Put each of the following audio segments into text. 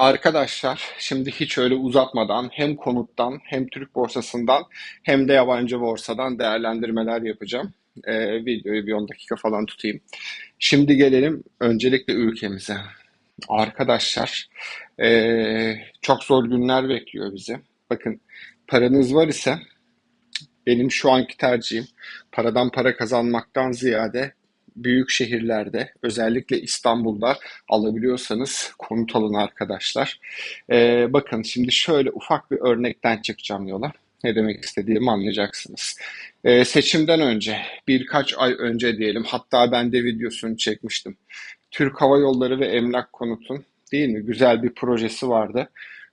Arkadaşlar şimdi hiç öyle uzatmadan hem konuttan hem Türk borsasından hem de yabancı borsadan değerlendirmeler yapacağım. Ee, videoyu bir 10 dakika falan tutayım. Şimdi gelelim öncelikle ülkemize. Arkadaşlar ee, çok zor günler bekliyor bizi. Bakın paranız var ise benim şu anki tercihim paradan para kazanmaktan ziyade büyük şehirlerde özellikle İstanbul'da alabiliyorsanız konut alın arkadaşlar. Ee, bakın şimdi şöyle ufak bir örnekten çıkacağım yola. Ne demek istediğimi anlayacaksınız. Ee, seçimden önce birkaç ay önce diyelim hatta ben de videosunu çekmiştim. Türk Hava Yolları ve Emlak Konut'un değil mi güzel bir projesi vardı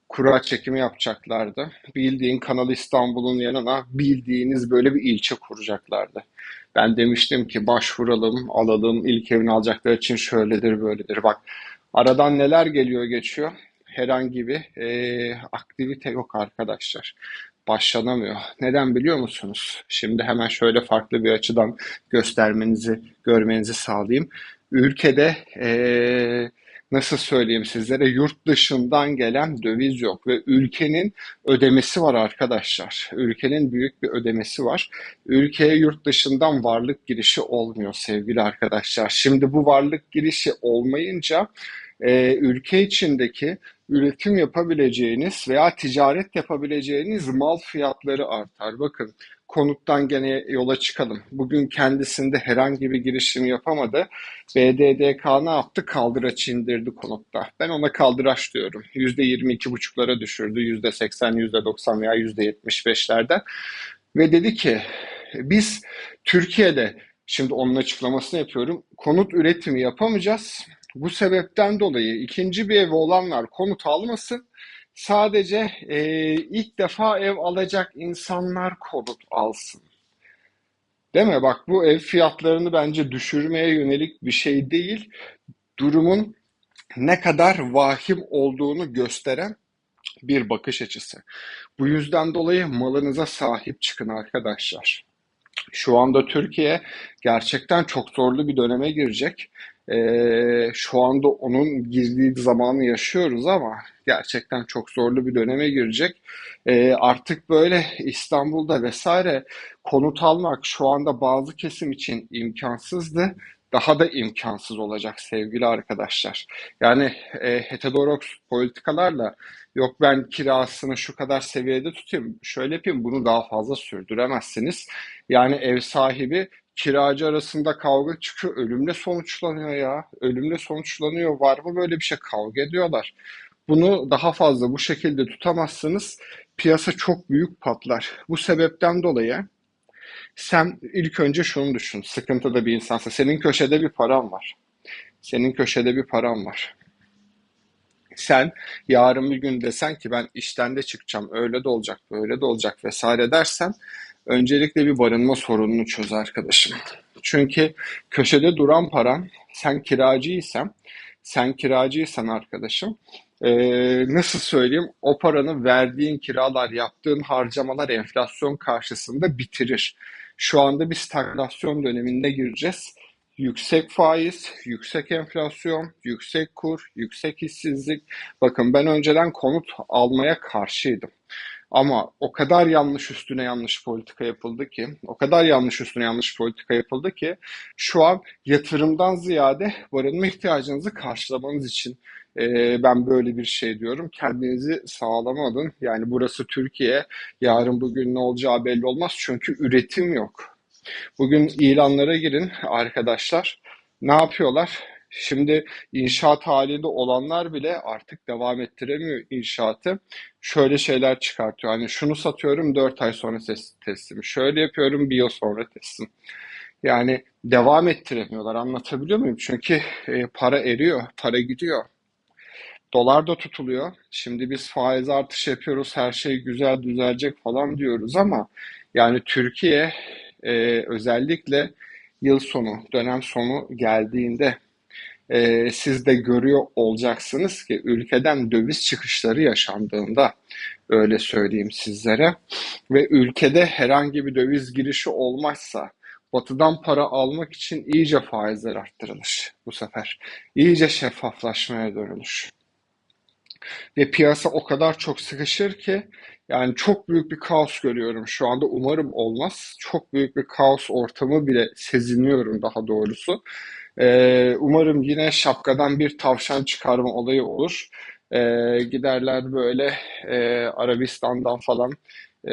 kura çekimi yapacaklardı. Bildiğin Kanal İstanbul'un yanına bildiğiniz böyle bir ilçe kuracaklardı. Ben demiştim ki başvuralım, alalım, ilk evini alacaklar için şöyledir, böyledir. Bak aradan neler geliyor geçiyor. Herhangi bir e, aktivite yok arkadaşlar. Başlanamıyor. Neden biliyor musunuz? Şimdi hemen şöyle farklı bir açıdan göstermenizi, görmenizi sağlayayım. Ülkede e, nasıl söyleyeyim sizlere yurt dışından gelen döviz yok ve ülkenin ödemesi var arkadaşlar. Ülkenin büyük bir ödemesi var. Ülkeye yurt dışından varlık girişi olmuyor sevgili arkadaşlar. Şimdi bu varlık girişi olmayınca e, ülke içindeki üretim yapabileceğiniz veya ticaret yapabileceğiniz mal fiyatları artar. Bakın konuttan gene yola çıkalım. Bugün kendisinde herhangi bir girişim yapamadı. BDDK ne yaptı? Kaldıraç indirdi konutta. Ben ona kaldıraç diyorum. %22,5'lara düşürdü. %80, %90 veya %75'lerden. Ve dedi ki biz Türkiye'de Şimdi onun açıklamasını yapıyorum. Konut üretimi yapamayacağız. Bu sebepten dolayı ikinci bir ev olanlar konut almasın. Sadece e, ilk defa ev alacak insanlar konut alsın. Değil mi? Bak bu ev fiyatlarını bence düşürmeye yönelik bir şey değil. Durumun ne kadar vahim olduğunu gösteren bir bakış açısı. Bu yüzden dolayı malınıza sahip çıkın arkadaşlar. Şu anda Türkiye gerçekten çok zorlu bir döneme girecek. Ee, şu anda onun girdiği zamanı yaşıyoruz ama gerçekten çok zorlu bir döneme girecek. Ee, artık böyle İstanbul'da vesaire konut almak şu anda bazı kesim için imkansızdı. Daha da imkansız olacak sevgili arkadaşlar. Yani e, heterodoks politikalarla yok ben kirasını şu kadar seviyede tutayım, şöyle yapayım bunu daha fazla sürdüremezsiniz. Yani ev sahibi kiracı arasında kavga çıkıyor. Ölümle sonuçlanıyor ya. Ölümle sonuçlanıyor. Var mı böyle bir şey? Kavga ediyorlar. Bunu daha fazla bu şekilde tutamazsınız. Piyasa çok büyük patlar. Bu sebepten dolayı sen ilk önce şunu düşün. Sıkıntıda bir insansa. Senin köşede bir param var. Senin köşede bir param var. Sen yarın bir gün desen ki ben işten de çıkacağım, öyle de olacak, böyle de olacak vesaire dersen öncelikle bir barınma sorununu çöz arkadaşım. Çünkü köşede duran paran sen kiracıysan sen kiracıysan arkadaşım e, nasıl söyleyeyim o paranı verdiğin kiralar yaptığın harcamalar enflasyon karşısında bitirir. Şu anda bir stagflasyon döneminde gireceğiz. Yüksek faiz, yüksek enflasyon, yüksek kur, yüksek işsizlik. Bakın ben önceden konut almaya karşıydım. Ama o kadar yanlış üstüne yanlış politika yapıldı ki, o kadar yanlış üstüne yanlış politika yapıldı ki şu an yatırımdan ziyade barınma ihtiyacınızı karşılamanız için e, ben böyle bir şey diyorum. Kendinizi sağlamadın. Yani burası Türkiye. Yarın bugün ne olacağı belli olmaz. Çünkü üretim yok. Bugün ilanlara girin arkadaşlar. Ne yapıyorlar? Şimdi inşaat halinde olanlar bile artık devam ettiremiyor inşaatı. Şöyle şeyler çıkartıyor. Hani şunu satıyorum 4 ay sonra teslim. Şöyle yapıyorum bir yıl sonra teslim. Yani devam ettiremiyorlar. Anlatabiliyor muyum? Çünkü e, para eriyor, para gidiyor. Dolar da tutuluyor. Şimdi biz faiz artış yapıyoruz, her şey güzel düzelecek falan diyoruz ama yani Türkiye e, özellikle yıl sonu, dönem sonu geldiğinde e, siz de görüyor olacaksınız ki ülkeden döviz çıkışları yaşandığında öyle söyleyeyim sizlere ve ülkede herhangi bir döviz girişi olmazsa batıdan para almak için iyice faizler arttırılır bu sefer. İyice şeffaflaşmaya dönülür. Ve piyasa o kadar çok sıkışır ki yani çok büyük bir kaos görüyorum şu anda. Umarım olmaz. Çok büyük bir kaos ortamı bile seziniyorum daha doğrusu. Ee, umarım yine şapkadan bir tavşan çıkarma olayı olur. Ee, giderler böyle e, Arabistan'dan falan e,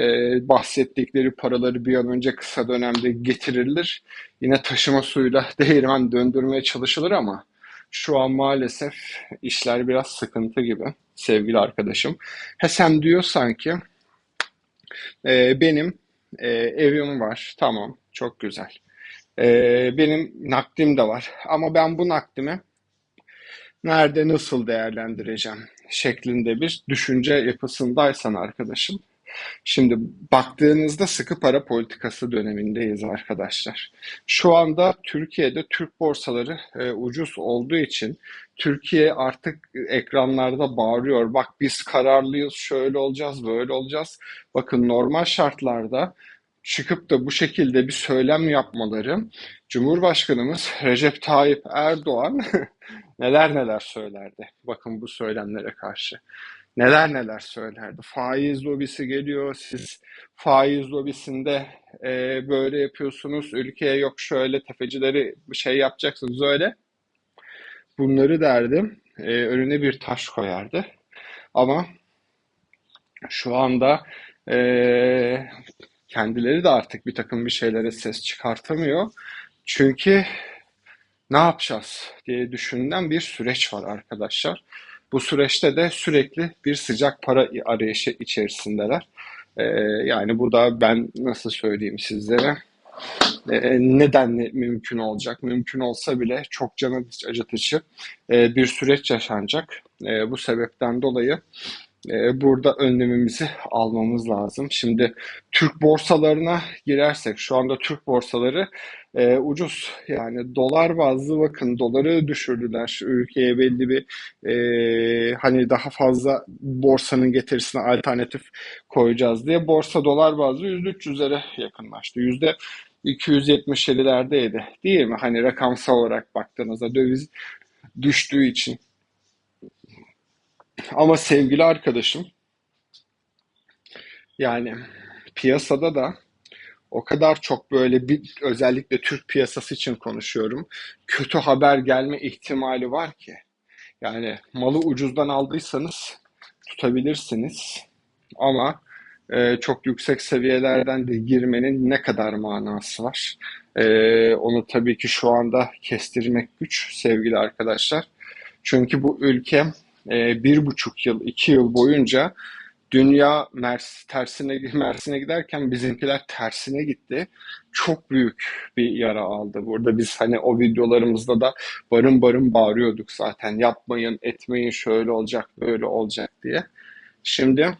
bahsettikleri paraları bir an önce kısa dönemde getirilir. Yine taşıma suyuyla değirmen döndürmeye çalışılır ama şu an maalesef işler biraz sıkıntı gibi sevgili arkadaşım. He sen diyorsan ki e, benim e, evim var. Tamam, çok güzel. E, benim nakdim de var. Ama ben bu nakdimi nerede nasıl değerlendireceğim şeklinde bir düşünce yapısındaysan arkadaşım. Şimdi baktığınızda sıkı para politikası dönemindeyiz arkadaşlar. Şu anda Türkiye'de Türk borsaları e, ucuz olduğu için Türkiye artık ekranlarda bağırıyor. Bak biz kararlıyız, şöyle olacağız, böyle olacağız. Bakın normal şartlarda çıkıp da bu şekilde bir söylem yapmaları Cumhurbaşkanımız Recep Tayyip Erdoğan neler neler söylerdi. Bakın bu söylemlere karşı neler neler söylerdi. Faiz lobisi geliyor, siz faiz lobisinde e, böyle yapıyorsunuz, ülkeye yok şöyle tefecileri şey yapacaksınız öyle. Bunları derdim, e, önüne bir taş koyardı. Ama şu anda e, kendileri de artık bir takım bir şeylere ses çıkartamıyor. Çünkü ne yapacağız diye düşünülen bir süreç var arkadaşlar. Bu süreçte de sürekli bir sıcak para arayışı içerisindeler. Ee, yani bu da ben nasıl söyleyeyim sizlere e, neden mümkün olacak? Mümkün olsa bile çok can acıtıcı e, bir süreç yaşanacak. E, bu sebepten dolayı e, burada önlemimizi almamız lazım. Şimdi Türk borsalarına girersek şu anda Türk borsaları e, ucuz. Yani dolar bazlı bakın doları düşürdüler. Ülkeye belli bir e, hani daha fazla borsanın getirisine alternatif koyacağız diye. Borsa dolar bazlı %300'lere yakınlaştı. Yüzde 277'lerdeydi değil mi? Hani rakamsal olarak baktığınızda döviz düştüğü için. Ama sevgili arkadaşım yani piyasada da o kadar çok böyle bir özellikle Türk piyasası için konuşuyorum. Kötü haber gelme ihtimali var ki. Yani malı ucuzdan aldıysanız tutabilirsiniz. Ama e, çok yüksek seviyelerden de girmenin ne kadar manası var? E, onu tabii ki şu anda kestirmek güç sevgili arkadaşlar. Çünkü bu ülke e, bir buçuk yıl, iki yıl boyunca dünya Mers, tersine, Mersin'e giderken bizimkiler tersine gitti. Çok büyük bir yara aldı. Burada biz hani o videolarımızda da barın barın bağırıyorduk zaten. Yapmayın, etmeyin, şöyle olacak, böyle olacak diye. Şimdi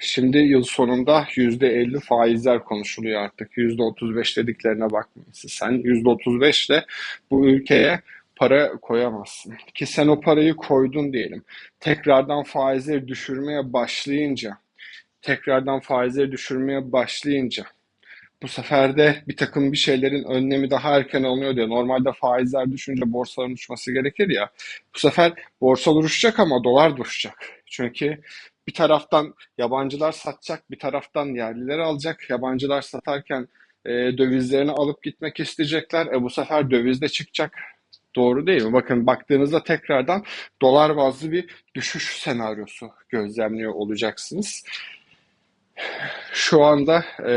Şimdi yıl sonunda %50 faizler konuşuluyor artık. %35 dediklerine bakmayın. Sen %35 ile bu ülkeye para koyamazsın. Ki sen o parayı koydun diyelim. Tekrardan faizleri düşürmeye başlayınca, tekrardan faizleri düşürmeye başlayınca bu sefer de bir takım bir şeylerin önlemi daha erken alınıyor diye. Normalde faizler düşünce borsaların uçması gerekir ya. Bu sefer borsa uçacak ama dolar düşecek. Çünkü bir taraftan yabancılar satacak, bir taraftan yerliler alacak. Yabancılar satarken e, dövizlerini alıp gitmek isteyecekler. E bu sefer döviz de çıkacak. Doğru değil mi? Bakın baktığınızda tekrardan dolar bazlı bir düşüş senaryosu gözlemliyor olacaksınız. Şu anda e,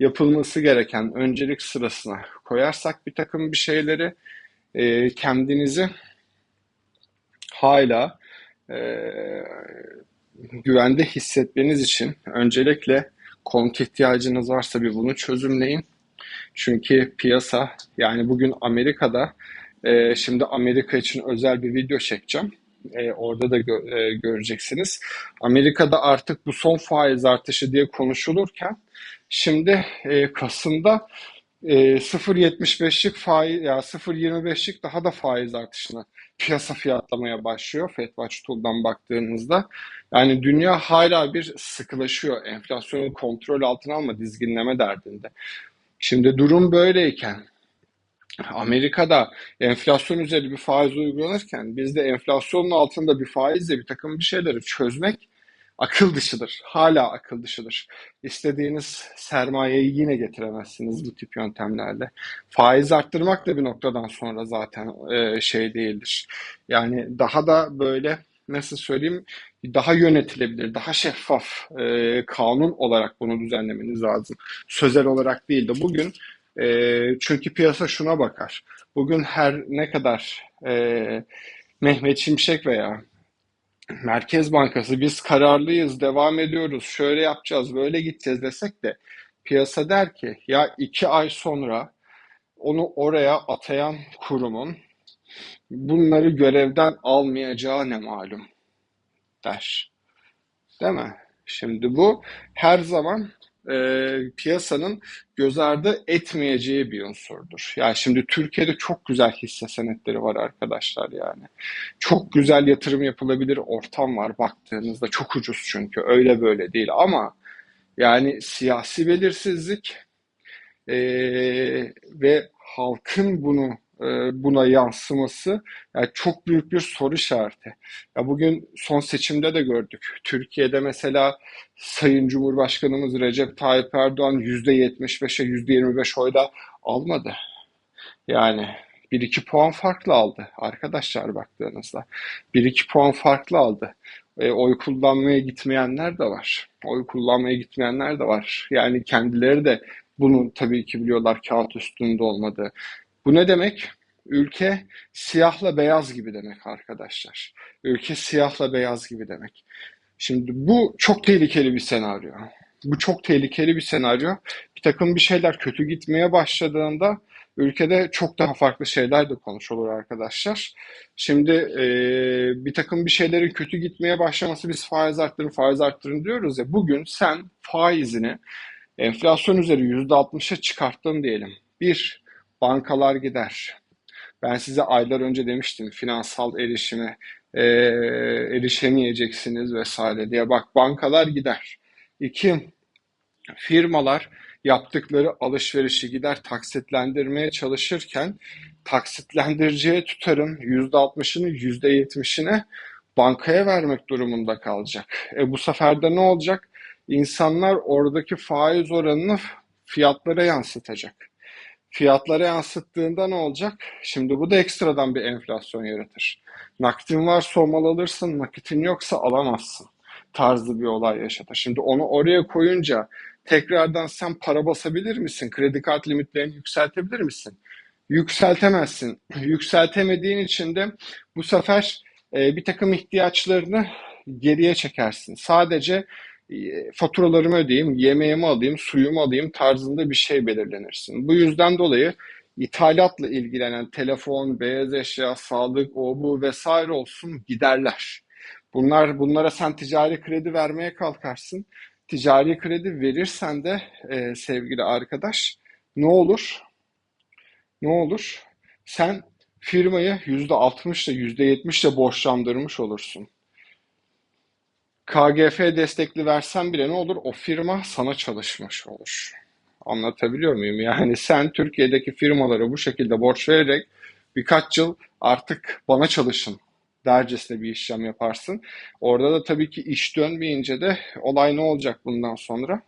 yapılması gereken öncelik sırasına koyarsak bir takım bir şeyleri e, kendinizi hala e, güvende hissetmeniz için öncelikle konut ihtiyacınız varsa bir bunu çözümleyin. Çünkü piyasa yani bugün Amerika'da e, şimdi Amerika için özel bir video çekeceğim. E, orada da gö e, göreceksiniz. Amerika'da artık bu son faiz artışı diye konuşulurken şimdi e, Kasım'da e, 0.75'lik faiz ya 0.25'lik daha da faiz artışına piyasa fiyatlamaya başlıyor Fed Watch Tool'dan baktığınızda. Yani dünya hala bir sıkılaşıyor. Enflasyonu kontrol altına alma, dizginleme derdinde. Şimdi durum böyleyken Amerika'da enflasyon üzeri bir faiz uygulanırken bizde enflasyonun altında bir faizle bir takım bir şeyleri çözmek akıl dışıdır. Hala akıl dışıdır. İstediğiniz sermayeyi yine getiremezsiniz bu tip yöntemlerle. Faiz arttırmak da bir noktadan sonra zaten e, şey değildir. Yani daha da böyle nasıl söyleyeyim daha yönetilebilir, daha şeffaf e, kanun olarak bunu düzenlemeniz lazım. Sözel olarak değil de bugün e, çünkü piyasa şuna bakar. Bugün her ne kadar e, Mehmet Şimşek veya Merkez Bankası biz kararlıyız, devam ediyoruz, şöyle yapacağız, böyle gideceğiz desek de piyasa der ki ya iki ay sonra onu oraya atayan kurumun bunları görevden almayacağı ne malum der. Değil mi? Şimdi bu her zaman e, piyasanın göz ardı etmeyeceği bir unsurdur. Yani şimdi Türkiye'de çok güzel hisse senetleri var arkadaşlar yani. Çok güzel yatırım yapılabilir ortam var baktığınızda çok ucuz çünkü öyle böyle değil ama yani siyasi belirsizlik e, ve halkın bunu buna yansıması yani çok büyük bir soru işareti. Ya bugün son seçimde de gördük. Türkiye'de mesela Sayın Cumhurbaşkanımız Recep Tayyip Erdoğan %75'e %25 oyda almadı. Yani 1-2 puan farklı aldı arkadaşlar baktığınızda. 1-2 puan farklı aldı. E, oy kullanmaya gitmeyenler de var. Oy kullanmaya gitmeyenler de var. Yani kendileri de bunu tabii ki biliyorlar kağıt üstünde olmadı. Bu ne demek? Ülke siyahla beyaz gibi demek arkadaşlar. Ülke siyahla beyaz gibi demek. Şimdi bu çok tehlikeli bir senaryo. Bu çok tehlikeli bir senaryo. Bir takım bir şeyler kötü gitmeye başladığında ülkede çok daha farklı şeyler de konuşulur arkadaşlar. Şimdi e, bir takım bir şeylerin kötü gitmeye başlaması biz faiz arttırın faiz arttırın diyoruz ya. Bugün sen faizini enflasyon üzeri %60'a çıkarttın diyelim. Bir, bankalar gider. Ben size aylar önce demiştim finansal erişime e, erişemeyeceksiniz vesaire diye. Bak bankalar gider. İki, firmalar yaptıkları alışverişi gider taksitlendirmeye çalışırken taksitlendiriciye tutarın %60'ını %70'ine bankaya vermek durumunda kalacak. E bu sefer de ne olacak? İnsanlar oradaki faiz oranını fiyatlara yansıtacak. Fiyatlara yansıttığında ne olacak? Şimdi bu da ekstradan bir enflasyon yaratır. Nakitin varsa mal alırsın, nakitin yoksa alamazsın tarzı bir olay yaşatır. Şimdi onu oraya koyunca tekrardan sen para basabilir misin? Kredi kart limitlerini yükseltebilir misin? Yükseltemezsin. Yükseltemediğin için de bu sefer e, bir takım ihtiyaçlarını geriye çekersin. Sadece faturalarımı ödeyeyim, yemeğimi alayım, suyumu alayım tarzında bir şey belirlenirsin. Bu yüzden dolayı ithalatla ilgilenen telefon, beyaz eşya, sağlık, o bu vesaire olsun giderler. Bunlar bunlara sen ticari kredi vermeye kalkarsın. Ticari kredi verirsen de e, sevgili arkadaş ne olur? Ne olur? Sen firmayı %60 ile %70 ile borçlandırmış olursun. KGF destekli versen bile ne olur? O firma sana çalışmış olur. Anlatabiliyor muyum? Yani sen Türkiye'deki firmalara bu şekilde borç vererek birkaç yıl artık bana çalışın dercesine bir işlem yaparsın. Orada da tabii ki iş dönmeyince de olay ne olacak bundan sonra?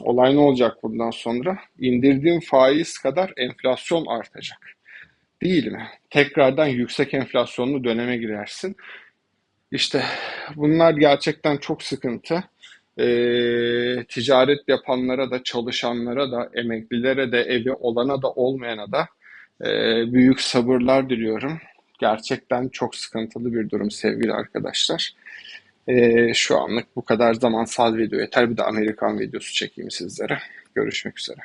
Olay ne olacak bundan sonra? İndirdiğin faiz kadar enflasyon artacak. Değil mi? Tekrardan yüksek enflasyonlu döneme girersin. İşte bunlar gerçekten çok sıkıntı. Ee, ticaret yapanlara da, çalışanlara da, emeklilere de, evi olana da olmayana da e, büyük sabırlar diliyorum. Gerçekten çok sıkıntılı bir durum sevgili arkadaşlar. Ee, şu anlık bu kadar zamansal video yeter. Bir de Amerikan videosu çekeyim sizlere. Görüşmek üzere.